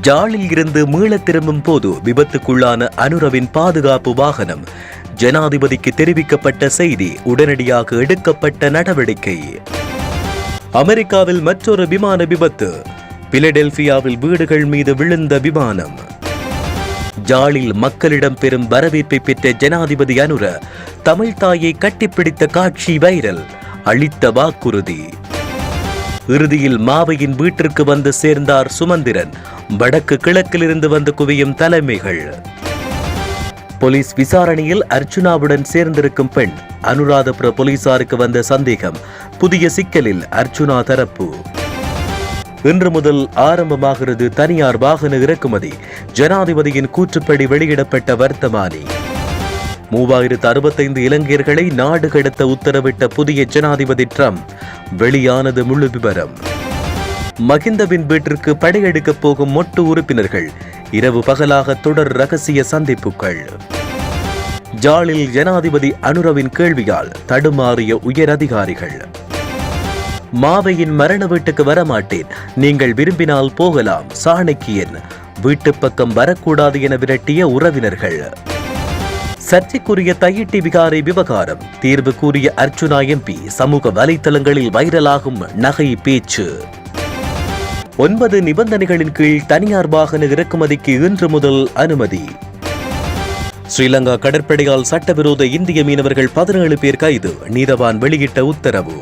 ஜாலில் இருந்து மீள திரும்பும் போது விபத்துக்குள்ளான அனுரவின் பாதுகாப்பு வாகனம் ஜனாதிபதிக்கு தெரிவிக்கப்பட்ட செய்தி உடனடியாக எடுக்கப்பட்ட நடவடிக்கை. அமெரிக்காவில் மற்றொரு விமான விபத்து. பிலடெல்பியாவில் வீடுகள் மீது விழுந்த விமானம். ஜாலில் மக்களிடம் பெரும் வரவேற்பை பெற்ற ஜனாதிபதி அனுர தமிழ் தாயை கட்டிப்பிடித்த காட்சி வைரல் அளித்த வாக்குறுதி. இறுதியில் மாவையின் வீட்டிற்கு வந்து சேர்ந்தார் சுமந்திரன். வடக்கு கிழக்கிலிருந்து வந்து குவியும் தலைமைகள். போலீஸ் விசாரணையில் அர்ச்சுனாவுடன் சேர்ந்திருக்கும் பெண் அனுராதபுர போலீசாருக்கு வந்த சந்தேகம் புதிய சிக்கலில் அர்ச்சுனா தரப்பு. இன்று முதல் ஆரம்பமாகிறது தனியார் வாகன இறக்குமதி ஜனாதிபதியின் கூற்றுப்படி வெளியிடப்பட்ட வர்த்தமானி. மூவாயிரத்து அறுபத்தைந்து இலங்கையர்களை நாடு கடத்த உத்தரவிட்ட புதிய ஜனாதிபதி ட்ரம்ப். வெளியானது முழு விவரம் மகிந்தவின் வீட்டிற்கு படையெடுக்கப் போகும் மொட்டு உறுப்பினர்கள். இரவு பகலாக தொடர் ரகசிய சந்திப்புகள். ஜாலில் ஜனாதிபதி அனுரவின் கேள்வியால் தடுமாறிய உயர் அதிகாரிகள். மாவையின் மரண வீட்டுக்கு வரமாட்டேன். நீங்கள் விரும்பினால் போகலாம். சாணக்கியன். வீட்டு பக்கம் வரக்கூடாது என விரட்டிய உறவினர்கள். சர்ச்சைக்குரிய தையிட்டி விகாரை விவகாரம். தீர்வு கூறிய அர்ச்சுனா எம்பி சமூக வலைத்தளங்களில் வைரலாகும் நகை பேச்சு. ஒன்பது நிபந்தனைகளின் கீழ் தனியார் வாகன இறக்குமதிக்கு இன்று முதல் அனுமதி. ஸ்ரீலங்கா கடற்படையால் சட்டவிரோத இந்திய மீனவர்கள் பதினேழு பேர் கைது நீதவான் வெளியிட்ட உத்தரவு.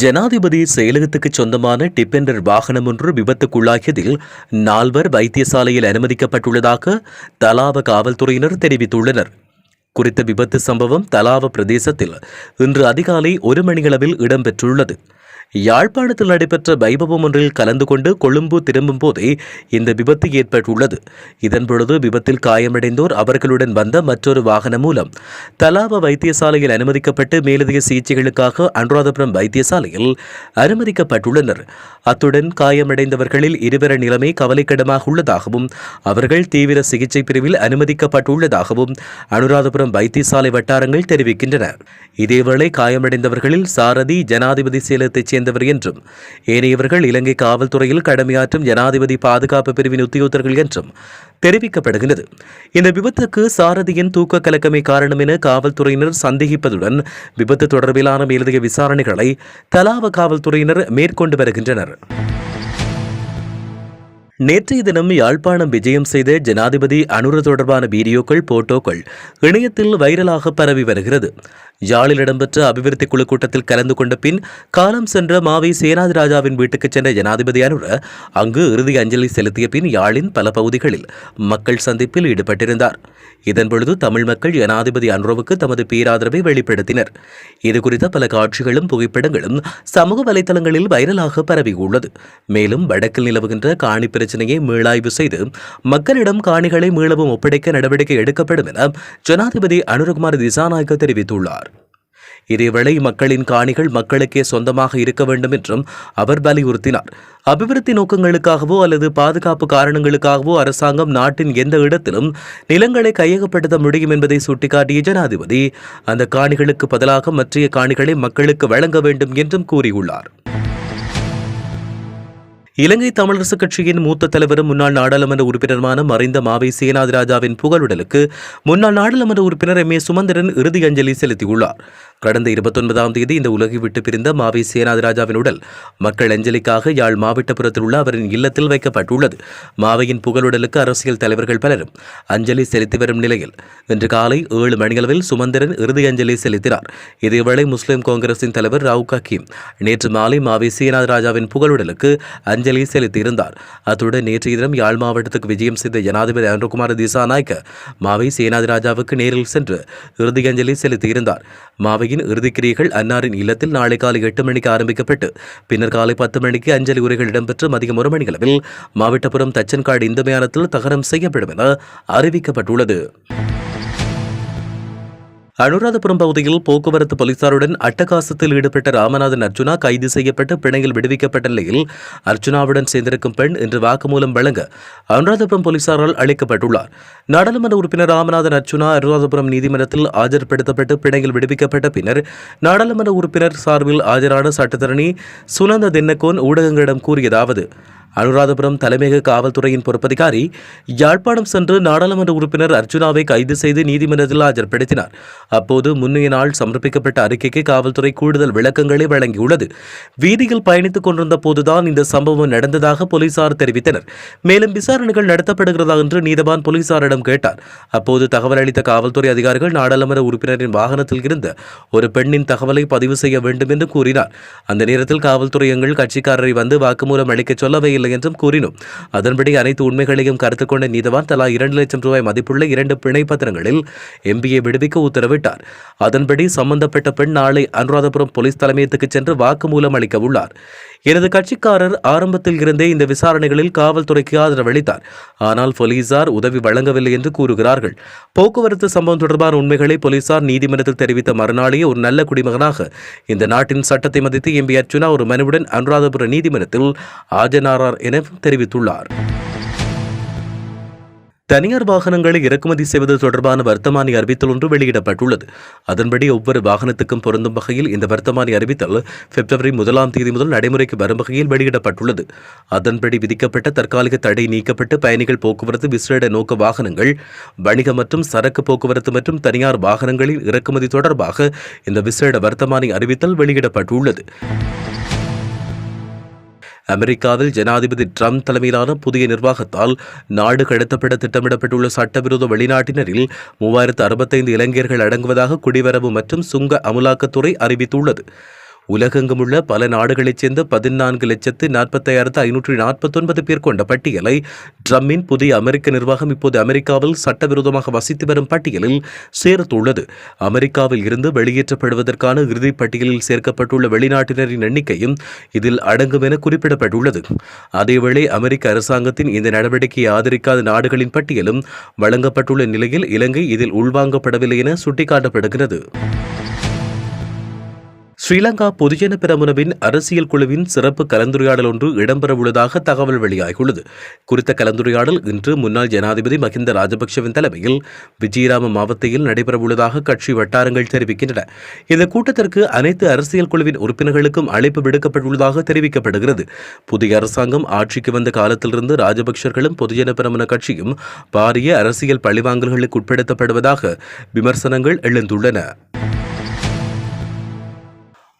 ஜனாதிபதி செயலகத்துக்கு சொந்தமான டிப்பெண்டர் வாகனம் ஒன்று விபத்துக்குள்ளாகியதில் நால்வர் வைத்தியசாலையில் அனுமதிக்கப்பட்டுள்ளதாக தலாவ காவல்துறையினர் தெரிவித்துள்ளனர். குறித்த விபத்து சம்பவம் தலாவ பிரதேசத்தில் இன்று அதிகாலை ஒரு மணியளவில் இடம்பெற்றுள்ளது. யாழ்ப்பாணத்தில் நடைபெற்ற வைபவம் ஒன்றில் கலந்து கொண்டு கொழும்பு திரும்பும் போதே இந்த விபத்து ஏற்பட்டுள்ளது. இதன் பொழுது விபத்தில் காயமடைந்தோர் அவர்களுடன் வந்த மற்றொரு வாகனம் மூலம் தலாவ வைத்தியசாலையில் அனுமதிக்கப்பட்டு மேலதிக சிகிச்சைகளுக்காக அனுராதபுரம் வைத்தியசாலையில் அனுமதிக்கப்பட்டுள்ளனர். அத்துடன் காயமடைந்தவர்களில் இருவர நிலைமை கவலைக்கிடமாக உள்ளதாகவும் அவர்கள் தீவிர சிகிச்சை பிரிவில் அனுமதிக்கப்பட்டுள்ளதாகவும் அனுராதபுரம் வைத்தியசாலை வட்டாரங்கள் தெரிவிக்கின்றன. இதேவேளை காயமடைந்தவர்களில் சாரதி ஜனாதிபதி சேலத்தைச் சேர்ந்தவர் என்றும் ஏனையவர்கள் இலங்கை காவல்துறையில் கடமையாற்றும் ஜனாதிபதி பாதுகாப்பு பிரிவின் உத்தியோகத்தர்கள் என்றும் தெரிவிக்கப்படுகிறது இந்த விபத்துக்கு சாரதியின் தூக்க கலக்கமே காரணம் என காவல்துறையினர் சந்தேகிப்பதுடன் விபத்து தொடர்பிலான மேலதிக விசாரணைகளை தலாவ காவல்துறையினர் மேற்கொண்டு வருகின்றனர். நேற்றைய தினம் யாழ்ப்பாணம் விஜயம் செய்த ஜனாதிபதி அனுர தொடர்பான வீடியோக்கள் போட்டோக்கள் இணையத்தில் வைரலாக பரவி வருகிறது. யாழில் இடம்பெற்ற அபிவிருத்தி குழு கூட்டத்தில் கலந்து கொண்ட பின் காலம் சென்ற மாவை சேனாதி ராஜாவின் வீட்டுக்கு சென்ற ஜனாதிபதி அனுர அங்கு இறுதி அஞ்சலி செலுத்திய பின் யாழின் பல பகுதிகளில் மக்கள் சந்திப்பில் ஈடுபட்டிருந்தார். இதன்பொழுது தமிழ் மக்கள் ஜனாதிபதி அனுரவுக்கு தமது பேராதரவை வெளிப்படுத்தினர். இதுகுறித்த பல காட்சிகளும் புகைப்படங்களும் சமூக வலைதளங்களில் வைரலாக பரவியுள்ளது. மேலும் வடக்கில் நிலவுகின்ற காணி பிரச்சனையை மீளாய்வு செய்து மக்களிடம் காணிகளை மீளவும் ஒப்படைக்க நடவடிக்கை எடுக்கப்படும் என ஜனாதிபதி அனுரகுமார் திசாநாயக்க தெரிவித்துள்ளார். இதேவேளை மக்களின் காணிகள் மக்களுக்கே சொந்தமாக இருக்க வேண்டும் என்றும் அவர் வலியுறுத்தினார். அபிவிருத்தி நோக்கங்களுக்காகவோ அல்லது பாதுகாப்பு காரணங்களுக்காகவோ அரசாங்கம் நாட்டின் எந்த இடத்திலும் நிலங்களை கையகப்படுத்த முடியும் என்பதை சுட்டிக்காட்டிய ஜனாதிபதி அந்த காணிகளுக்கு பதிலாக மற்றைய காணிகளை மக்களுக்கு வழங்க வேண்டும் என்றும் கூறியுள்ளார். இலங்கை தமிழரசுக் கட்சியின் மூத்த தலைவரும் முன்னாள் நாடாளுமன்ற உறுப்பினருமான மறைந்த மாவை சேனாதி ராஜாவின் புகழுடலுக்கு முன்னாள் நாடாளுமன்ற உறுப்பினர் எம் ஏ சுமந்திரன் இறுதி அஞ்சலி செலுத்தியுள்ளார். கடந்த இருபத்தொன்பதாம் தேதி இந்த உலகை விட்டு பிரிந்த மாவை சேனாதி ராஜாவின் உடல் மக்கள் அஞ்சலிக்காக யாழ் மாவட்டபுரத்தில் உள்ள அவரின் இல்லத்தில் வைக்கப்பட்டுள்ளது. மாவையின் புகழுடலுக்கு அரசியல் தலைவர்கள் பலரும் அஞ்சலி செலுத்தி வரும் நிலையில் இன்று காலை ஏழு மணியளவில் சுமந்திரன் இறுதி அஞ்சலி செலுத்தினார். இதேவேளை முஸ்லிம் காங்கிரசின் தலைவர் ராவ் ஹக்கீம் நேற்று மாலை மாவை சேனாதி ராஜாவின் புகழுடலுக்கு அஞ்சலி அஞ்சலி செலுத்தியிருந்தார். அத்துடன் நேற்றைய தினம் யாழ் மாவட்டத்துக்கு விஜயம் செய்த ஜனாதிபதி அனுகுமார் திசாநாயக்க மாவை சேனாதிராஜாவுக்கு நேரில் சென்று இறுதி அஞ்சலி செலுத்தியிருந்தார். மாவையின் இறுதிக்கிரியைகள் அன்னாரின் இல்லத்தில் நாளை காலை எட்டு மணிக்கு ஆரம்பிக்கப்பட்டு பின்னர் காலை பத்து மணிக்கு அஞ்சலி உரைகள் இடம்பெற்று மதியம் ஒரு மணிகளவில் மாவட்டபுரம் தச்சன்காடு இந்த மயானத்தில் தகனம் செய்யப்படும் என அறிவிக்கப்பட்டுள்ளது. அனுராதபுரம் பகுதியில் போக்குவரத்து போலீசாருடன் அட்டகாசத்தில் ஈடுபட்ட ராமநாதன் அர்ஜுனா கைது செய்யப்பட்டு பிணையில் விடுவிக்கப்பட்ட நிலையில் அர்ஜுனாவுடன் சேர்ந்திருக்கும் பெண் இன்று வாக்குமூலம் வழங்க அனுராதபுரம் போலீசாரால் அழைக்கப்பட்டுள்ளார் நாடாளுமன்ற உறுப்பினர் ராமநாதன் அர்ஜுனா அனுராதபுரம் நீதிமன்றத்தில் ஆஜர்படுத்தப்பட்டு பிணையில் விடுவிக்கப்பட்ட பின்னர் நாடாளுமன்ற உறுப்பினர் சார்பில் ஆஜரான சட்டத்தரணி சுனந்த தின்னகோன் ஊடகங்களிடம் கூறியதாவது அனுராதபுரம் தலைமையக காவல்துறையின் பொறுப்பதிகாரி யாழ்ப்பாணம் சென்று நாடாளுமன்ற உறுப்பினர் அர்ஜுனாவை கைது செய்து நீதிமன்றத்தில் ஆஜர்படுத்தினார். அப்போது முன்னைய நாள் சமர்ப்பிக்கப்பட்ட அறிக்கைக்கு காவல்துறை கூடுதல் விளக்கங்களை வழங்கியுள்ளது. வீதியில் பயணித்துக் கொண்டிருந்த போதுதான் இந்த சம்பவம் நடந்ததாக போலீசார் தெரிவித்தனர். மேலும் விசாரணைகள் நடத்தப்படுகிறதா என்று நீதவான் போலீசாரிடம் கேட்டார். அப்போது தகவல் அளித்த காவல்துறை அதிகாரிகள் நாடாளுமன்ற உறுப்பினரின் வாகனத்தில் இருந்த ஒரு பெண்ணின் தகவலை பதிவு செய்ய வேண்டும் என்று கூறினார். அந்த நேரத்தில் காவல்துறை எங்கள் கட்சிக்காரரை வந்து வாக்குமூலம் அளிக்கச் சொல்லவே இல்லை என்றும் கூறினோம். அதன்படி அனைத்து உண்மைகளையும் கருத்து கொண்ட நீதவான் தலா இரண்டு லட்சம் ரூபாய் மதிப்புள்ள இரண்டு பிணை பத்திரங்களில் எம்பியை விடுவிக்க உத்தரவிட்டார். அதன்படி சம்பந்தப்பட்ட பெண் நாளை அனுராதபுரம் போலீஸ் தலைமையத்துக்கு சென்று வாக்குமூலம் அளிக்க உள்ளார் எனது கட்சிக்காரர் ஆரம்பத்தில் இருந்தே இந்த விசாரணைகளில் காவல்துறைக்கு ஆதரவளித்தார் ஆனால் போலீசார் உதவி வழங்கவில்லை என்று கூறுகிறார்கள். போக்குவரத்து சம்பவம் தொடர்பான உண்மைகளை போலீசார் நீதிமன்றத்தில் தெரிவித்த மறுநாளே ஒரு நல்ல குடிமகனாக இந்த நாட்டின் சட்டத்தை மதித்து எம்பி அர்ச்சுனா ஒரு மனுவுடன் அனுராதபுர நீதிமன்றத்தில் ஆஜனாரார் என தெரிவித்துள்ளார். தனியார் வாகனங்களை இறக்குமதி செய்வது தொடர்பான வர்த்தமானி அறிவித்தல் ஒன்று வெளியிடப்பட்டுள்ளது. அதன்படி ஒவ்வொரு வாகனத்துக்கும் பொருந்தும் வகையில் இந்த வர்த்தமானி அறிவித்தல் பிப்ரவரி முதலாம் தேதி முதல் நடைமுறைக்கு வரும் வகையில் வெளியிடப்பட்டுள்ளது. அதன்படி விதிக்கப்பட்ட தற்காலிக தடை நீக்கப்பட்டு பயணிகள் போக்குவரத்து விசேட நோக்க வாகனங்கள் வணிக மற்றும் சரக்கு போக்குவரத்து மற்றும் தனியார் வாகனங்களின் இறக்குமதி தொடர்பாக இந்த விசேட வர்த்தமானி அறிவித்தல் வெளியிடப்பட்டுள்ளது. அமெரிக்காவில் ஜனாதிபதி ட்ரம்ப் தலைமையிலான புதிய நிர்வாகத்தால் நாடு கடத்தப்பட திட்டமிடப்பட்டுள்ள சட்டவிரோத வெளிநாட்டினரில் மூவாயிரத்து அறுபத்தைந்து இளைஞர்கள் அடங்குவதாக குடிவரவு மற்றும் சுங்க அமுலாக்கத்துறை அறிவித்துள்ளது. உலகெங்கும் உள்ள பல நாடுகளைச் சேர்ந்த பதினான்கு லட்சத்து நாற்பத்தாயிரத்து ஐநூற்றி நாற்பத்தொன்பது பேர் கொண்ட பட்டியலை ட்ரம்மின் புதிய அமெரிக்க நிர்வாகம் இப்போது அமெரிக்காவில் சட்டவிரோதமாக வசித்து வரும் பட்டியலில் சேர்த்துள்ளது. அமெரிக்காவில் இருந்து வெளியேற்றப்படுவதற்கான இறுதிப் பட்டியலில் சேர்க்கப்பட்டுள்ள வெளிநாட்டினரின் எண்ணிக்கையும் இதில் அடங்கும் என குறிப்பிடப்பட்டுள்ளது. அதேவேளை அமெரிக்க அரசாங்கத்தின் இந்த நடவடிக்கையை ஆதரிக்காத நாடுகளின் பட்டியலும் வழங்கப்பட்டுள்ள நிலையில் இலங்கை இதில் உள்வாங்கப்படவில்லை என சுட்டிக்காட்டப்படுகிறது. ஸ்ரீலங்கா பொதுஜன பிரமுனவின் அரசியல் குழுவின் சிறப்பு கலந்துரையாடல் ஒன்று இடம்பெறவுள்ளதாக தகவல் வெளியாகியுள்ளது. குறித்த கலந்துரையாடல் இன்று முன்னாள் ஜனாதிபதி மஹிந்த ராஜபக்சவின் தலைமையில் விஜயராம மாவட்டத்தில் நடைபெறவுள்ளதாக கட்சி வட்டாரங்கள் தெரிவிக்கின்றன. இந்த கூட்டத்திற்கு அனைத்து அரசியல் குழுவின் உறுப்பினர்களுக்கும் அழைப்பு விடுக்கப்பட்டுள்ளதாக தெரிவிக்கப்படுகிறது. புதிய அரசாங்கம் ஆட்சிக்கு வந்த காலத்திலிருந்து ராஜபக்சர்களும் பொதுஜன பிரமுன கட்சியும் பாரிய அரசியல் பழிவாங்கல்களுக்கு உட்படுத்தப்படுவதாக விமர்சனங்கள் எழுந்துள்ளன.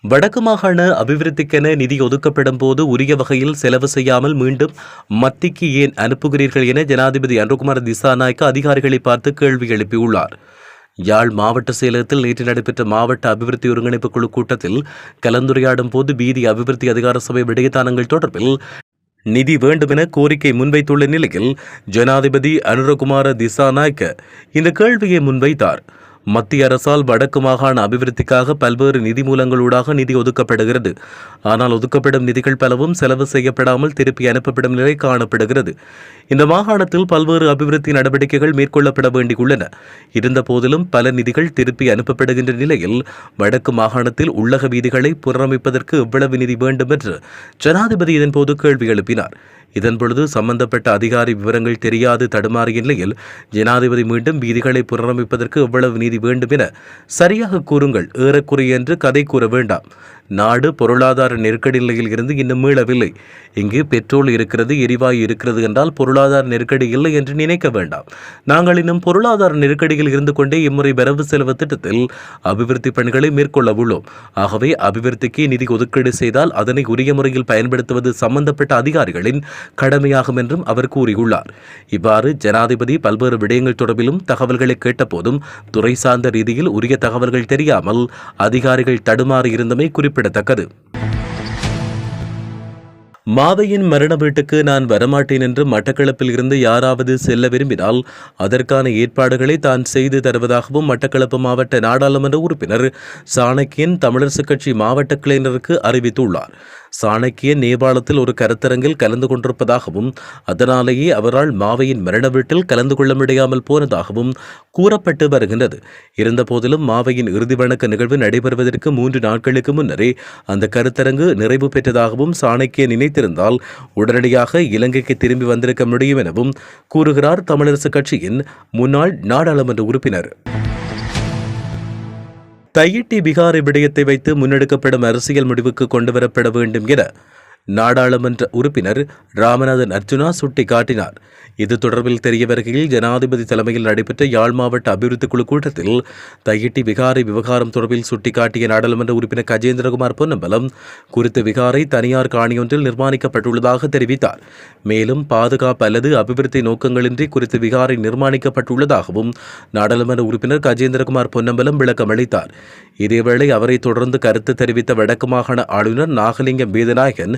வடக்கு மாகாண அபிவிருத்திக்கென நிதி ஒதுக்கப்படும் போது உரிய வகையில் செலவு செய்யாமல் மீண்டும் மத்திக்கு ஏன் அனுப்புகிறீர்கள் என ஜனாதிபதி அன்ருகுமார் திசாநாயக்க அதிகாரிகளை பார்த்து கேள்வி எழுப்பியுள்ளார். யாழ் மாவட்ட செயலகத்தில் நேற்று நடைபெற்ற மாவட்ட அபிவிருத்தி ஒருங்கிணைப்பு குழு கூட்டத்தில் கலந்துரையாடும் போது பீதி அபிவிருத்தி அதிகார சபை விடயத்தானங்கள் தொடர்பில் நிதி வேண்டுமென கோரிக்கை முன்வைத்துள்ள நிலையில் ஜனாதிபதி அனுரகுமார திசாநாயக்க இந்த கேள்வியை முன்வைத்தார். மத்திய அரசால் வடக்கு மாகாண அபிவிருத்திக்காக பல்வேறு நிதி மூலங்களூடாக நிதி ஒதுக்கப்படுகிறது. ஆனால் ஒதுக்கப்படும் நிதிகள் பலவும் செலவு செய்யப்படாமல் திருப்பி அனுப்பப்படும் நிலை காணப்படுகிறது. இந்த மாகாணத்தில் பல்வேறு அபிவிருத்தி நடவடிக்கைகள் மேற்கொள்ளப்பட வேண்டியுள்ளன. இருந்தபோதிலும் பல நிதிகள் திருப்பி அனுப்பப்படுகின்ற நிலையில் வடக்கு மாகாணத்தில் உள்ளக வீதிகளை புனரமைப்பதற்கு எவ்வளவு நிதி வேண்டும் என்று ஜனாதிபதி இதன்போது கேள்வி எழுப்பினார். இதன்பொழுது சம்பந்தப்பட்ட அதிகாரி விவரங்கள் தெரியாது தடுமாறிய நிலையில் ஜனாதிபதி மீண்டும் வீதிகளை புனரமைப்பதற்கு எவ்வளவு நீதி வேண்டும் என சரியாக கூறுங்கள். ஏறக்குறைய என்று கதை கூற வேண்டாம். நாடு பொருளாதார நெருக்கடி நிலையில் இருந்து இன்னும் மீளவில்லை. இங்கு பெட்ரோல் இருக்கிறது எரிவாயு இருக்கிறது என்றால் பொருளாதார நெருக்கடி இல்லை என்று நினைக்க வேண்டாம். நாங்கள் இன்னும் பொருளாதார நெருக்கடியில் இருந்து கொண்டே இம்முறை வரவு செலவு திட்டத்தில் அபிவிருத்தி பணிகளை மேற்கொள்ள உள்ளோம். ஆகவே அபிவிருத்திக்கு நிதி ஒதுக்கீடு செய்தால் அதனை உரிய முறையில் பயன்படுத்துவது சம்பந்தப்பட்ட அதிகாரிகளின் கடமையாகும் என்றும் அவர் கூறியுள்ளார். இவ்வாறு ஜனாதிபதி பல்வேறு விடயங்கள் தொடர்பிலும் தகவல்களை கேட்டபோதும் துறை சார்ந்த ரீதியில் உரிய தகவல்கள் தெரியாமல் அதிகாரிகள் தடுமாறி இருந்தமை குறிப்பிடத்தக்கது. மாவையின் மரண வீட்டுக்கு நான் வரமாட்டேன் என்று மட்டக்களப்பில் இருந்து யாராவது செல்ல விரும்பினால் அதற்கான ஏற்பாடுகளை தான் செய்து தருவதாகவும் மட்டக்களப்பு மாவட்ட நாடாளுமன்ற உறுப்பினர் சாணக்கியன் தமிழரசுக் கட்சி மாவட்ட கிளைஞருக்கு அறிவித்துள்ளார். சாணக்கியன் நேபாளத்தில் ஒரு கருத்தரங்கில் கலந்து கொண்டிருப்பதாகவும் அதனாலேயே அவரால் மாவையின் மரண வீட்டில் கலந்து கொள்ள முடியாமல் போனதாகவும் கூறப்பட்டு வருகின்றது. இருந்தபோதிலும் மாவையின் இறுதி வணக்க நிகழ்வு நடைபெறுவதற்கு மூன்று நாட்களுக்கு முன்னரே அந்த கருத்தரங்கு நிறைவு பெற்றதாகவும் சாணக்கியன் நினைத்திருந்தால் உடனடியாக இலங்கைக்கு திரும்பி வந்திருக்க முடியும் எனவும் கூறுகிறார் தமிழரசுக் கட்சியின் முன்னாள் நாடாளுமன்ற உறுப்பினர். தையிட்டி பிகாரி விடயத்தை வைத்து முன்னெடுக்கப்படும் அரசியல் முடிவுக்கு கொண்டுவரப்பட வேண்டும் என நாடாளுமன்ற உறுப்பினர் ராமநாதன் அர்ஜுனா சுட்டிக்காட்டினார். இது தொடர்பில் தெரிய வருகையில் ஜனாதிபதி தலைமையில் நடைபெற்ற யாழ் மாவட்ட அபிவிருத்தி குழு கூட்டத்தில் தையிட்டி விகாரை விவகாரம் தொடர்பில் சுட்டிக்காட்டிய நாடாளுமன்ற உறுப்பினர் கஜேந்திரகுமார் பொன்னம்பலம் குறித்த விகாரை தனியார் காணியொன்றில் நிர்மாணிக்கப்பட்டுள்ளதாக தெரிவித்தார். மேலும் பாதுகாப்பு அல்லது அபிவிருத்தி நோக்கங்களின்றி குறித்த விகாரை நிர்மாணிக்கப்பட்டுள்ளதாகவும் நாடாளுமன்ற உறுப்பினர் கஜேந்திரகுமார் பொன்னம்பலம் விளக்கம் அளித்தார். இதேவேளை அவரை தொடர்ந்து கருத்து தெரிவித்த வடக்கு மாகாண ஆளுநர் நாகலிங்கம் வேதநாயகன்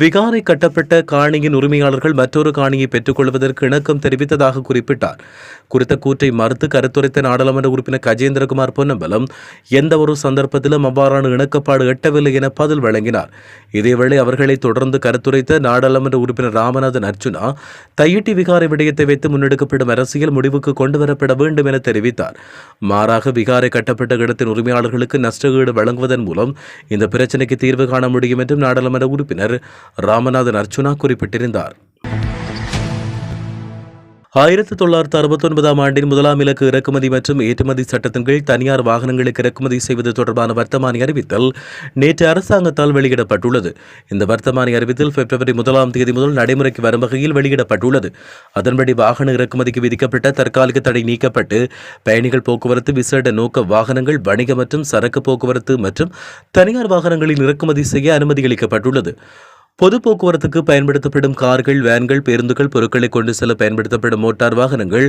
விகாரை கட்டப்பட்ட காணியின் உரிமையாளர்கள் மற்றொரு காணியை பெற்றுக்கொள்வதற்கு இணக்கம் தெரிவித்ததாக குறிப்பிட்டார். குறித்த கூற்றை மறுத்து கருத்துரைத்த நாடாளுமன்ற உறுப்பினர் கஜேந்திரகுமார் பொன்னம்பலம் எந்த ஒரு சந்தர்ப்பத்திலும் அவ்வாறான இணக்கப்பாடு எட்டவில்லை என பதில் வழங்கினார். இதேவேளை அவர்களை தொடர்ந்து கருத்துரைத்த நாடாளுமன்ற உறுப்பினர் ராமநாதன் அர்ஜுனா தையிட்டி விகாரை விடயத்தை வைத்து முன்னெடுக்கப்படும் அரசியல் முடிவுக்கு கொண்டுவரப்பட வேண்டும் என தெரிவித்தார். மாறாக விகாரை கட்டப்பட்ட இடத்தின் உரிமையாளர்களுக்கு நஷ்டஈடு வழங்குவதன் மூலம் இந்த பிரச்சினைக்கு தீர்வு காண முடியும் என்றும் நாடாளுமன்ற உறுப்பினர் ராமநாதன் அர்ச்சுனா குறிப்பிட்டிருந்தார். ஆயிரத்தி தொள்ளாயிரத்து அறுபத்தொன்பதாம் ஆண்டின் முதலாம் இலக்கு இறக்குமதி மற்றும் ஏற்றுமதி சட்டத்தின் கீழ் தனியார் வாகனங்களுக்கு இறக்குமதி செய்வது தொடர்பான வர்த்தமானி அறிவித்தல் நேற்று அரசாங்கத்தால் வெளியிடப்பட்டுள்ளது. இந்த வர்த்தமானி அறிவித்தல் பிப்ரவரி முதலாம் தேதி முதல் நடைமுறைக்கு வரும் வகையில் வெளியிடப்பட்டுள்ளது. அதன்படி வாகன இறக்குமதிக்கு விதிக்கப்பட்ட தற்காலிக தடை நீக்கப்பட்டு பயணிகள் போக்குவரத்து விசேட நோக்க வாகனங்கள் வணிக மற்றும் சரக்கு போக்குவரத்து மற்றும் தனியார் வாகனங்களில் இறக்குமதி செய்ய அனுமதி அளிக்கப்பட்டுள்ளது. பொது போக்குவரத்துக்கு பயன்படுத்தப்படும் கார்கள் வேன்கள் பேருந்துகள் பொருட்களை கொண்டு செல்ல பயன்படுத்தப்படும் மோட்டார் வாகனங்கள்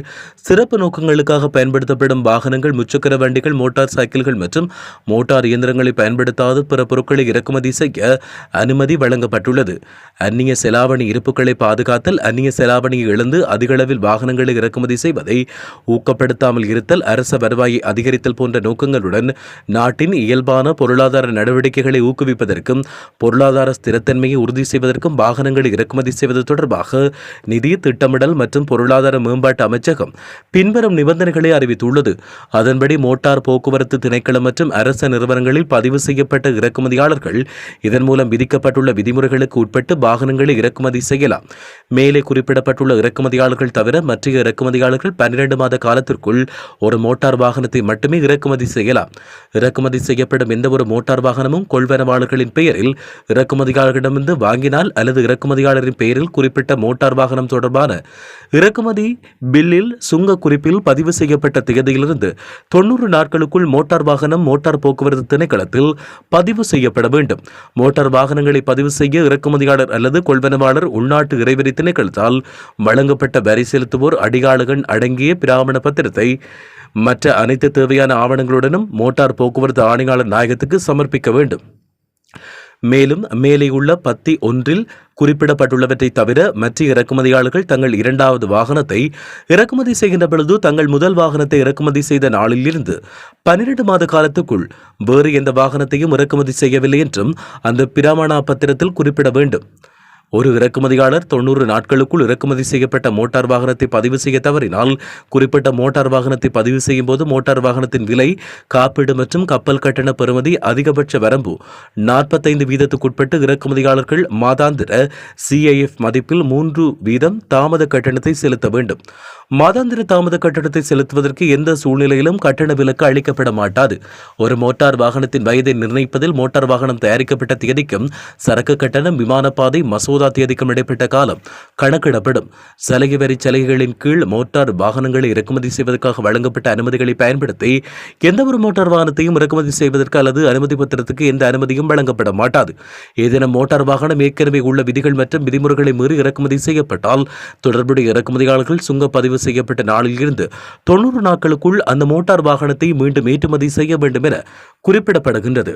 சிறப்பு நோக்கங்களுக்காக பயன்படுத்தப்படும் வாகனங்கள் முச்சக்கர வண்டிகள் மோட்டார் சைக்கிள்கள் மற்றும் மோட்டார் இயந்திரங்களை பயன்படுத்தாத பிற பொருட்களை இறக்குமதி செய்ய அனுமதி வழங்கப்பட்டுள்ளது. அந்நிய செலாவணி இருப்புகளை பாதுகாத்தல் அந்நிய செலாவணியை இழந்து அதிகளவில் வாகனங்களை இறக்குமதி செய்வதை ஊக்கப்படுத்தாமல் இருத்தல் அரச வருவாயை அதிகரித்தல் போன்ற நோக்கங்களுடன் நாட்டின் இயல்பான பொருளாதார நடவடிக்கைகளை ஊக்குவிப்பதற்கும் பொருளாதார ஸ்திரத்தன்மையை உறுதி செய்வதற்கும் வாகனங்கள் இறக்குமதி செய்வது தொடர்பாக நிதி திட்டமிடல் மற்றும் பொருளாதார மேம்பாட்டு அமைச்சகம் பின்வரும் நிபந்தனைகளை அறிவித்துள்ளது. அதன்படி மோட்டார் போக்குவரத்து திணைக்களம் மற்றும் அரச நிறுவனங்களில் பதிவு செய்யப்பட்ட இறக்குமதியாளர்கள் இதன் மூலம் விதிக்கப்பட்டுள்ள விதிமுறைகளுக்கு உட்பட்டு வாகனங்களை இறக்குமதி செய்யலாம். மேலே குறிப்பிடப்பட்டுள்ள இறக்குமதியாளர்கள் தவிர மற்ற இறக்குமதியாளர்கள் பன்னிரண்டு மாத காலத்திற்குள் ஒரு மோட்டார் வாகனத்தை மட்டுமே இறக்குமதி செய்யலாம். இறக்குமதி செய்யப்படும் எந்த ஒரு மோட்டார் வாகனமும் கொள்வனவாளர்களின் பெயரில் இறக்குமதியாளர்களிடமிருந்து வாங்கினால் அல்லது இறக்குமதியாளரின் பெயரில் குறிப்பிட்ட மோட்டார் வாகனம் தொடர்பான இறக்குமதி பில்லில் சுங்க குறிப்பில் பதிவு செய்யப்பட்ட தேதியிலிருந்து தொண்ணூறு நாட்களுக்குள் மோட்டார் வாகனம் மோட்டார் போக்குவரத்து திணைக்களத்தில் பதிவு செய்யப்பட வேண்டும். மோட்டார் வாகனங்களை பதிவு செய்ய இறக்குமதியாளர் அல்லது கொள்வனவாளர் உள்நாட்டு இறைவரி திணைக்களத்தால் வழங்கப்பட்ட வரி செலுத்துவோர் அடிகாலகன் அடங்கிய பிராமண பத்திரத்தை மற்ற அனைத்து தேவையான ஆவணங்களுடனும் மோட்டார் போக்குவரத்து ஆணையாளர் நாயகத்துக்கு சமர்ப்பிக்க வேண்டும். மேலும் மேலே உள்ள பத்தி ஒன்றில் குறிப்பிடப்பட்டுள்ளவற்றை தவிர மற்ற இறக்குமதியாளர்கள் தங்கள் இரண்டாவது வாகனத்தை இறக்குமதி செய்கின்ற பொழுது தங்கள் முதல் வாகனத்தை இறக்குமதி செய்த நாளில் இருந்து பன்னிரண்டு மாத காலத்துக்குள் வேறு எந்த வாகனத்தையும் இறக்குமதி செய்யவில்லை என்றும் அந்த பிரமாண பத்திரத்தில் குறிப்பிட வேண்டும். ஒரு இறக்குமதியாளர் தொண்ணூறு நாட்களுக்குள் இறக்குமதி செய்யப்பட்ட மோட்டார் வாகனத்தை பதிவு செய்ய தவறினால் குறிப்பிட்ட மோட்டார் வாகனத்தை பதிவு செய்யும் போது மோட்டார் வாகனத்தின் விலை காப்பீடு மற்றும் கப்பல் கட்டண பெறுமதி அதிகபட்ச வரம்பு நாற்பத்தைந்து வீதத்துக்குட்பட்டு இறக்குமதியாளர்கள் மாதாந்திர சிஐஎஃப் மதிப்பில் மூன்று வீதம் தாமத கட்டணத்தை செலுத்த வேண்டும். மாதாந்திர தாமத கட்டணத்தை செலுத்துவதற்கு எந்த சூழ்நிலையிலும் கட்டண விலக்கு அளிக்கப்பட மாட்டாது. ஒரு மோட்டார் வாகனத்தின் வயதை நிர்ணயிப்பதில் மோட்டார் வாகனம் தயாரிக்கப்பட்ட தேதிக்கும் சரக்கு கட்டணம் விமானப்பாதை மசோதா தேதிக்கும் இடைப்பட்ட காலம் கணக்கிடப்படும். சலுகை வரி சலுகைகளின் கீழ் மோட்டார் வாகனங்களை இறக்குமதி செய்வதற்காக வழங்கப்பட்ட அனுமதிகளை பயன்படுத்தி எந்த ஒரு மோட்டார் வாகனத்தையும் இறக்குமதி செய்வதற்கு அல்லது அனுமதி பத்திரத்துக்கு எந்த அனுமதியும் வழங்கப்பட மாட்டாது. ஏதேனும் மோட்டார் வாகனம் ஏற்கனவே உள்ள விதிகள் மற்றும் விதிமுறைகளை மீறி இறக்குமதி செய்யப்பட்டால் தொடர்புடைய இறக்குமதியாளர்கள் சுங்கப்பதிவு செய்யப்பட்ட நாளில் இருந்து தொண்ணூறு நாட்களுக்குள் அந்த மோட்டார் வாகனத்தை மீண்டும் ஏற்றுமதி செய்ய வேண்டும் என குறிப்பிடப்படுகின்றது.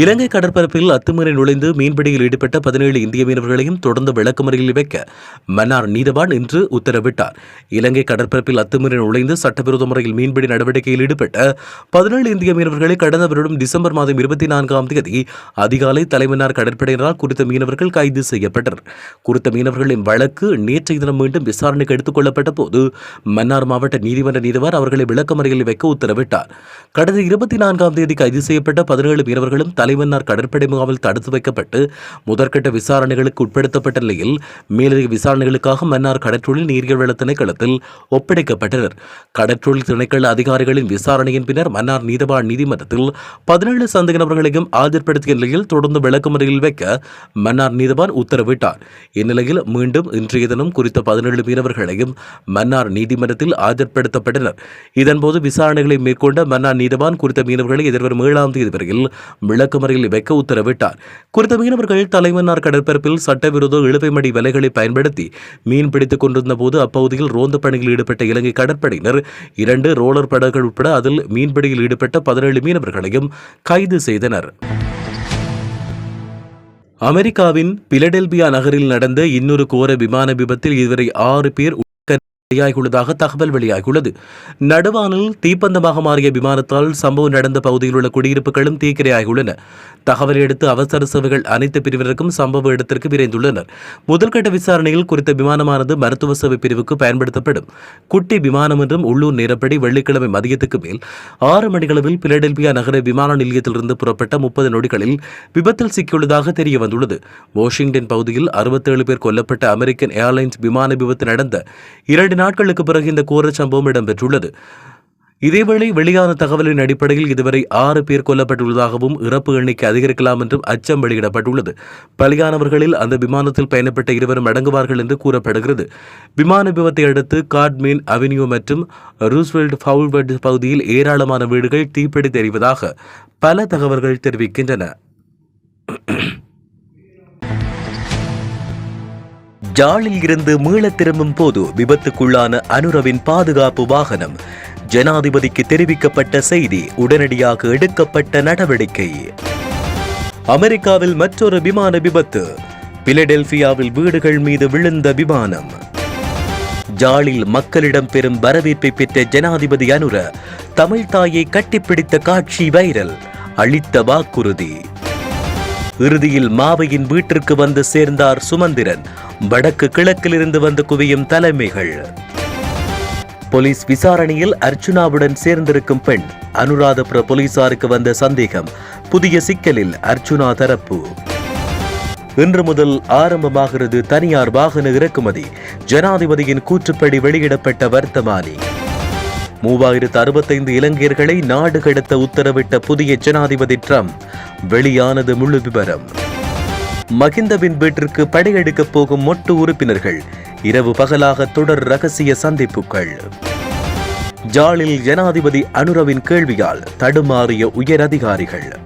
இலங்கை கடற்பரப்பில் அத்துமீறி நுழைந்து மீன்பிடியில் ஈடுபட்ட பதினேழு இந்திய மீனவர்களையும் தொடர்ந்து விளக்குமறையில் வைக்க மன்னார் நீதவான் இன்று உத்தரவிட்டார். இலங்கை கடற்பரப்பில் அத்துமீறி நுழைந்து சட்டவிரோத முறையில் மீன்பிடி நடவடிக்கையில் ஈடுபட்ட பதினேழு இந்திய மீனவர்களை கடந்த வருடம் டிசம்பர் மாதம் இருபத்தி நான்காம் தேதி அதிகாலை தலைமன்னார் கடற்படையினரால் குறித்த மீனவர்கள் கைது செய்யப்பட்டனர். குறித்த மீனவர்களின் வழக்கு நேற்றைய தினம் மீண்டும் விசாரணைக்கு எடுத்துக் கொள்ளப்பட்ட போது மன்னார் மாவட்ட நீதிமன்ற நீதிவார் அவர்களை விளக்கமறையில் வைக்க உத்தரவிட்டார். கடந்த இருபத்தி நான்காம் தேதி கைது செய்யப்பட்ட பதினேழு மீனவர்களும் தலைமன்னார் கடற்படை முகாமில் தடுத்து வைக்கப்பட்டு முதற்கட்ட விசாரணைகளுக்கு உட்படுத்தப்பட்ட நிலையில் மேலதிக விசாரணைகளுக்காக மன்னார் கடற்றொழில் நீரியல் வள திணைக்களத்தில் ஒப்படைக்கப்பட்டனர். கடற்றொழில் திணைக்கள அதிகாரிகளின் விசாரணையின் பின்னர் மன்னார் நீதவான் நீதிமன்றத்தில் பதினேழு சந்தேக நபர்களையும் ஆஜர்படுத்திய நிலையில் தொடர்ந்து விளக்கமறையில் வைக்க மன்னார் நீதவான் உத்தரவிட்டார். இந்நிலையில் மீண்டும் இன்றைய தினம் குறித்த பதினேழு மீனவர்களையும் மன்னார் நீதிமன்றத்தில் ஆஜர்படுத்தப்பட்டனர். இதன்போது விசாரணைகளை மேற்கொண்ட மன்னார் நீதவான் குறித்த மீனவர்களை எதிர்வரும் ஏழாம் தேதி வரையில் விளக்க விளக்கமறையில் வைக்க உத்தரவிட்டார். குறித்த மீனவர்கள் தலைமன்னார் கடற்பரப்பில் சட்டவிரோத இழுவைமடி வலைகளை பயன்படுத்தி மீன் பிடித்துக் கொண்டிருந்த போது அப்பகுதியில் ரோந்து பணியில் ஈடுபட்ட இலங்கை கடற்படையினர் இரண்டு ரோலர் படகுகள் உட்பட அதில் மீன்பிடியில் ஈடுபட்ட பதினேழு மீனவர்களையும் கைது செய்தனர். அமெரிக்காவின் பிலடெல்பியா நகரில் நடந்த இன்னொரு கோர விமான விபத்தில் இதுவரை ஆறு பேர் வெளியாகியுள்ளதாக தகவல் வெளியாகியுள்ளது. நடுவானில் தீப்பந்தமாக மாறிய விமானத்தால் சம்பவம் நடந்த பகுதியில் உள்ள குடியிருப்புகளும் தீக்கிரையாகியுள்ளன. தகவலை அடுத்து அவசர சேவைகள் அனைத்து பிரிவினருக்கும் சம்பவ இடத்திற்கு விரைந்துள்ளனர். முதல்கட்ட விசாரணையில் குறித்த விமானமானது மருத்துவ சேவை பிரிவுக்கு பயன்படுத்தப்படும். குட்டி விமானம் என்றும் உள்ளூர் நேரப்படி வெள்ளிக்கிழமை மதியத்துக்கு மேல் ஆறு மணிகளவில் பிலடெல்பியா நகர விமான நிலையத்திலிருந்து புறப்பட்ட முப்பது நொடிகளில் விபத்தில் சிக்கியுள்ளதாக தெரிய வந்துள்ளது வாஷிங்டன் பகுதியில் அறுபத்தேழு பேர் கொல்லப்பட்ட அமெரிக்கன் ஏர்லைன்ஸ் விமான விபத்து நடந்த இரண்டு நாட்களுக்கு பிறகு இந்த கோர சம்பவம் இடம்பெற்றுள்ளது. இதேவேளை வெளியான தகவலின் அடிப்படையில் இதுவரை ஆறு பேர் கொல்லப்பட்டுள்ளதாகவும் இறப்பு எண்ணிக்கை அதிகரிக்கலாம் என்றும் அச்சம் வெளியிடப்பட்டுள்ளது. பலியானவர்களில் அந்த விமானத்தில் பயணப்பட்ட இருவரும் அடங்குவார்கள் என்று கூறப்படுகிறது. விமான விபத்தை அடுத்து காட்மீன் அவென்யூ மற்றும் ரூஸ்வெல்ட் ஃபவுல்வெட் பகுதியில் ஏராளமான வீடுகள் தீப்பிடித்து எறிவதாக பல தகவல்கள் தெரிவிக்கின்றன. ஜாலில் இருந்து மீள திரும்பும் போது விபத்துக்குள்ளான அனுரவின் பாதுகாப்பு வாகனம் ஜனாதிபதிக்கு தெரிவிக்கப்பட்ட செய்தி உடனடியாக எடுக்கப்பட்ட நடவடிக்கை. அமெரிக்காவில் மற்றொரு விமான விபத்து பிலடெல்பியாவில் வீடுகள் மீது விழுந்த விமானம். ஜாலில் மக்களிடம் பெரும் வரவேற்பை பெற்ற ஜனாதிபதி அனுர தமிழ் தாயை கட்டிப்பிடித்த காட்சி வைரல் அளித்த வாக்குறுதி. இறுதியில் மாவையின் வீட்டிற்கு வந்து சேர்ந்தார் சுமந்திரன் வடக்கு கிழக்கிலிருந்து வந்து குவியும் தலைமைகள். போலீஸ் விசாரணையில் அர்ச்சுனாவுடன் சேர்ந்திருக்கும் பெண் அனுராதபுர போலீசாருக்கு வந்த சந்தேகம். புதிய சிக்கலில் அர்ச்சுனா தரப்பு. இன்று முதல் ஆரம்பமாகிறது தனியார் வாகன இறக்குமதி. ஜனாதிபதியின் கூற்றுப்படி வெளியிடப்பட்ட வர்த்தமானி. மூவாயிரத்து அறுபத்தைந்து இலங்கையர்களை நாடு கடத்த உத்தரவிட்ட புதிய ஜனாதிபதி ட்ரம்ப். வெளியானது முழு விவரம் மகிந்தவின் வீட்டிற்கு படையெடுக்கப் போகும் மொட்டு உறுப்பினர்கள். இரவு பகலாக தொடர் ரகசிய சந்திப்புகள். ஜாலில் ஜனாதிபதி அனுரவின் கேள்வியால் தடுமாறிய உயர் அதிகாரிகள்.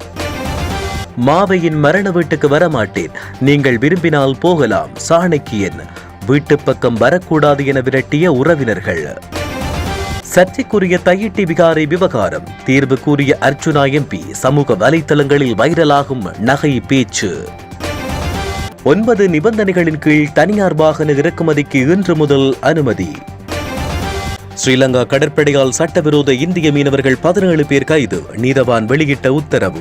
மாவையின் மரண வீட்டுக்கு வரமாட்டேன். நீங்கள் விரும்பினால் போகலாம். சாணக்கியன் வீட்டு பக்கம் வரக்கூடாது என விரட்டிய உறவினர்கள். சர்ச்சைக்குரிய தையிட்டி விகாரை விவகாரம். தீர்வு கூறிய அர்ச்சுனா எம்பி சமூக வலைதளங்களில் வைரலாகும் நகை பேச்சு. ஒன்பது நிபந்தனைகளின் கீழ் தனியார் வாகன இறக்குமதிக்கு இன்று முதல் அனுமதி. ஸ்ரீலங்கா கடற்படையால் சட்டவிரோத இந்திய மீனவர்கள் பதினேழு பேர் கைது நீதவான் வெளியிட்ட உத்தரவு.